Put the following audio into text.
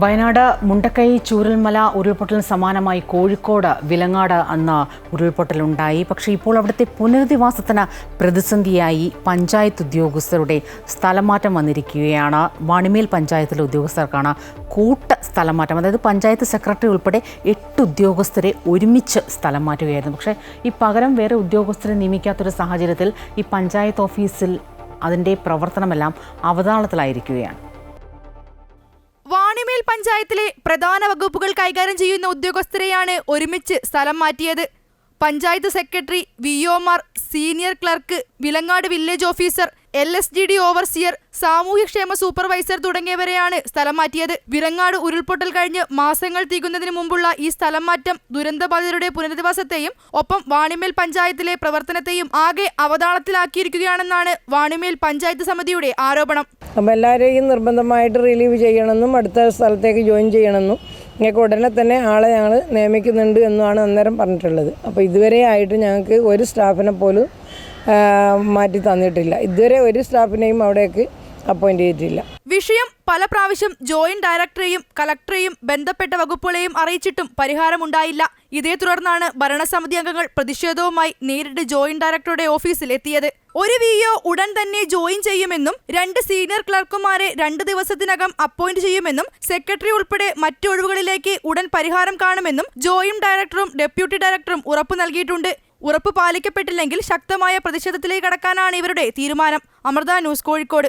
വയനാട് മുണ്ടക്കൈ ചൂരൽമല ഉരുൾപൊട്ടലിന് സമാനമായി കോഴിക്കോട് വിലങ്ങാട് അന്ന് ഉരുൾപൊട്ടലുണ്ടായി. പക്ഷേ ഇപ്പോൾ അവിടുത്തെ പുനരധിവാസത്തിന് പ്രതിസന്ധിയായി പഞ്ചായത്ത് ഉദ്യോഗസ്ഥരുടെ സ്ഥലമാറ്റം വന്നിരിക്കുകയാണ്. വാണിമേൽ പഞ്ചായത്തിലെ ഉദ്യോഗസ്ഥർക്കാണ് കൂട്ട സ്ഥലമാറ്റം. അതായത് പഞ്ചായത്ത് സെക്രട്ടറി ഉൾപ്പെടെ എട്ട് ഉദ്യോഗസ്ഥരെ ഒരുമിച്ച് സ്ഥലം മാറ്റുകയായിരുന്നു പക്ഷേ ഈ പകരം വേറെ ഉദ്യോഗസ്ഥരെ നിയമിക്കാത്തൊരു സാഹചര്യത്തിൽ ഈ പഞ്ചായത്ത് ഓഫീസിൽ അതിന്റെ പ്രവർത്തനമെല്ലാം അവതാളത്തിലായിരിക്കുകയാണ്. പഞ്ചായത്തിലെ പ്രധാന വകുപ്പുകൾ കൈകാര്യം ചെയ്യുന്ന ഉദ്യോഗസ്ഥരെയാണ് ഒരുമിച്ച് സ്ഥലം മാറ്റിയത്. Panchayat secretary V Omar senior clerk Vilangad village officer L S G D overseer സാമൂഹ്യക്ഷേമ സൂപ്പർവൈസർ തുടങ്ങിയവരെയാണ് സ്ഥലം മാറ്റിയത്. വിലങ്ങാട് ഉരുൾപൊട്ടൽ കഴിഞ്ഞ് മാസങ്ങൾ തീകുന്നതിന് മുമ്പുള്ള ഈ സ്ഥലം മാറ്റം ദുരന്തബാധിതരുടെ പുനരധിവാസത്തെയും ഒപ്പം വാണിമേൽ പഞ്ചായത്തിലെ പ്രവർത്തനത്തെയും ആകെ അവതാളത്തിലാക്കിയിരിക്കുകയാണെന്നാണ് വാണിമേൽ പഞ്ചായത്ത് സമിതിയുടെ ആരോപണം. എല്ലാവരെയും നിർബന്ധമായിട്ട് റിലീവ് ചെയ്യണമെന്നും അടുത്ത സ്ഥലത്തേക്ക് ജോയിൻ ചെയ്യണമെന്നും ഞങ്ങൾക്ക് ഉടനെ തന്നെ ആളെ ഞങ്ങൾ നിയമിക്കുന്നുണ്ട് എന്നുമാണ് അന്നേരം പറഞ്ഞിട്ടുള്ളത്. അപ്പോൾ ഇതുവരെ ആയിട്ട് ഞങ്ങൾക്ക് ഒരു സ്റ്റാഫിനെ പോലും മാറ്റി തന്നിട്ടില്ല. ഇതുവരെ ഒരു സ്റ്റാഫിനെയും അവിടേക്ക് അപ്പോയിന്റ് ചെയ്തിട്ടില്ല. വിഷയം പല പ്രാവശ്യം ജോയിന്റ് ഡയറക്ടറെയും കളക്ടറെയും ബന്ധപ്പെട്ട വകുപ്പുകളെയും അറിയിച്ചിട്ടും പരിഹാരമുണ്ടായില്ല. ഇതേ തുടർന്നാണ് ഭരണസമിതി അംഗങ്ങൾ പ്രതിഷേധവുമായി നേരിട്ട് ജോയിന്റ് ഡയറക്ടറുടെ ഓഫീസിൽ എത്തിയത്. ഒരു വി ഒ ഉടൻ തന്നെ ജോയിൻ ചെയ്യുമെന്നും രണ്ട് സീനിയർ ക്ലർക്കുമാരെ രണ്ട് ദിവസത്തിനകം അപ്പോയിന്റ് ചെയ്യുമെന്നും സെക്രട്ടറി ഉൾപ്പെടെ മറ്റു ഒഴിവുകളിലേക്ക് ഉടൻ പരിഹാരം കാണുമെന്നും ജോയിന്റ് ഡയറക്ടറും ഡെപ്യൂട്ടി ഡയറക്ടറും ഉറപ്പു നൽകിയിട്ടുണ്ട്. ഉറപ്പ് പാലിക്കപ്പെട്ടില്ലെങ്കിൽ ശക്തമായ പ്രതിഷേധത്തിലേക്ക് കടക്കാനാണ് ഇവരുടെ തീരുമാനം. അമൃത ന്യൂസ് കോഴിക്കോട്.